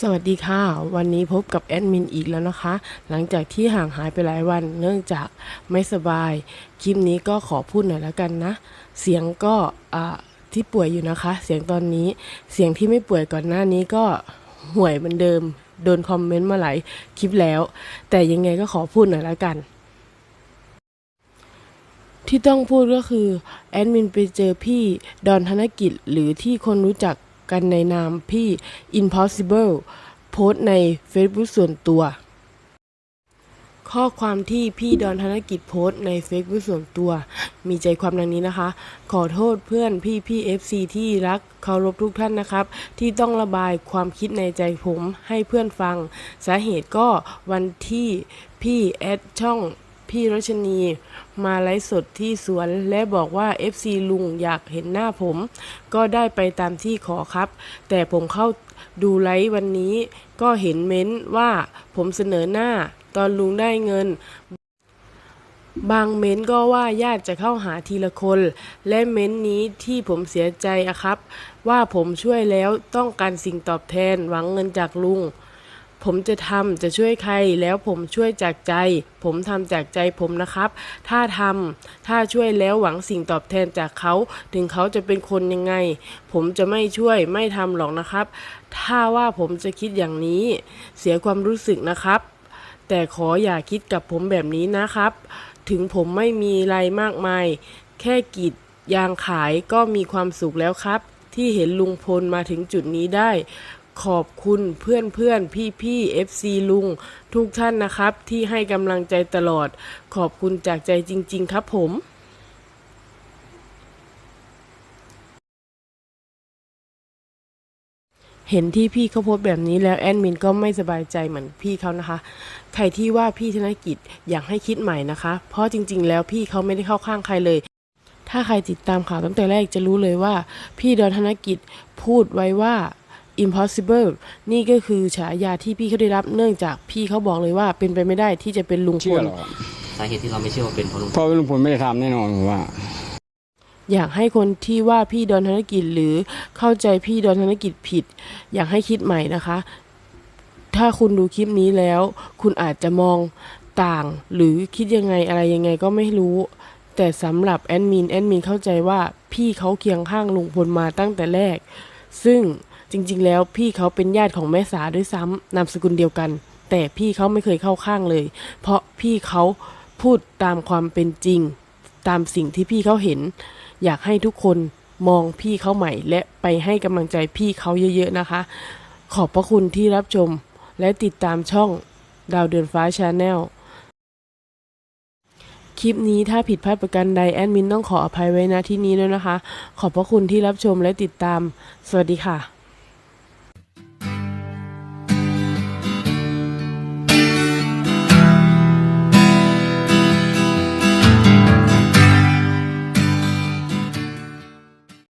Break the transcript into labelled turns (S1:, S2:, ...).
S1: สวัสดีค่ะ วันนี้พบกับแอดมินอีกแล้วนะคะ หลังจากที่ห่างหายไปหลายวันเนื่องจากไม่สบาย คลิปนี้ก็ขอพูดหน่อยแล้วกันนะ เสียงก็ที่ป่วยอยู่นะคะ เสียงตอนนี้เสียงที่ไม่ป่วยก่อนหน้านี้ก็ห่วยเหมือนเดิม โดนคอมเมนต์มาหลายคลิปแล้ว แต่ยังไงก็ขอพูดหน่อยแล้วกัน ที่ต้องพูดก็คือแอดมินไปเจอพี่ดอนธนกิจหรือที่คนรู้จัก กันในนามพี่ Impossible โพสต์ใน Facebook ส่วนตัว ข้อความที่พี่ดอนธนกิจโพสต์ใน Facebook ส่วนตัว มีใจความดังนี้นะคะ ขอโทษเพื่อนพี่พี่ FC ที่รักเคารพทุกท่านนะครับ ที่ต้องระบายความคิดในใจผมให้เพื่อนฟัง สาเหตุก็วันที่พี่แอดช่อง พี่รัชนีมาไลฟ์สดที่สวนและบอกว่า FC ลุงอยากเห็นหน้าผม ก็ได้ไปตามที่ขอครับ แต่ผมเข้าดูไลฟ์วันนี้ ก็เห็นเม้นต์ว่าผมเสนอหน้าตอนลุงได้เงิน บางเม้นต์ก็ว่าญาติจะเข้าหาทีละคน และเม้นต์นี้ที่ผมเสียใจอะครับ ว่าผมช่วยแล้วต้องการสิ่งตอบแทนหวังเงินจากลุง ผมจะทำจะช่วยใครแล้วผมช่วยจากใจ ผมทำจากใจผมนะครับ ถ้าทำถ้าช่วยแล้วหวังสิ่งตอบแทนจากเขา ถึงเขาจะเป็นคนยังไง ผมจะไม่ช่วยไม่ทำหรอกนะครับ ถ้าว่าผมจะคิดอย่างนี้ เสียความรู้สึกนะครับ แต่ขออย่าคิดกับผมแบบนี้นะครับ ถึงผมไม่มีอะไรมากมาย แค่กรีดยางขายก็มีความสุขแล้วครับ ที่เห็นลุงพลมาถึงจุดนี้ได้ ขอบคุณเพื่อนเพื่อนพี่พี่ๆ FC ลุง ทุกท่านนะครับ ที่ให้กำลังใจตลอด ขอบคุณจากใจจริง ๆ ครับผมเห็นที่พี่เขาโพสแบบนี้แล้วแอดมินก็ไม่สบายใจเหมือนพี่เขานะคะ ใครที่ว่าพี่ธนกิจอยากให้คิดใหม่นะคะ เพราะจริง ๆ แล้วพี่เขาไม่ได้เข้าข้างใครเลย ถ้าใครติดตามข่าวตั้งแต่แรกจะรู้เลยว่า พี่ดอนธนกิจพูดไว้ว่า impossible นี่ก็คือฉายาที่พี่เขาได้รับเนื่องจากพี่เขาบอกเลยว่าเป็นไปไม่ได้ที่จะเป็นลุงพ
S2: เชื่อ
S1: ล
S2: หรอก
S3: สาเหตุที่เราไม่เชื่อว่าเป็นเพราะลุง
S2: เพราะลุงพลไม่ได้ทำแน่นอนผมว่า
S1: อยากให้คนที่ว่าพี่ดอนธนกิจหรือเข้าใจพี่ดอนธนกิจผิด อยากให้คิดใหม่นะคะ ถ้าคุณดูคลิปนี้แล้ว คุณอาจจะมองต่าง หรือคิดยังไงอะไรยังไงก็ไม่รู้ แต่สำหรับแอดมินแอดมินเข้าใจว่าพี่เขาเคียงข้างลุงพลมาตั้งแต่แรก ซึ่ง จริงๆ แล้วพี่เขาเป็นญาติของแม่สาด้วยซ้ำนามสกุลเดียวกัน แต่พี่เขาไม่เคยเข้าข้างเลย เพราะพี่เขาพูดตามความเป็นจริง ตามสิ่งที่พี่เขาเห็น อยากให้ทุกคนมองพี่เขาใหม่ และไปให้กำลังใจพี่เขาเยอะๆนะคะ ขอบพระคุณที่รับชม และติดตามช่องดาวเดือนฟ้าชาแนลคลิปนี้ถ้าผิดพลาดประการใดแอดมินต้องขออภัยไว้ณที่นี้ด้วยนะคะ ขอบพระคุณที่รับชมและติดตาม สวัสดีค่ะ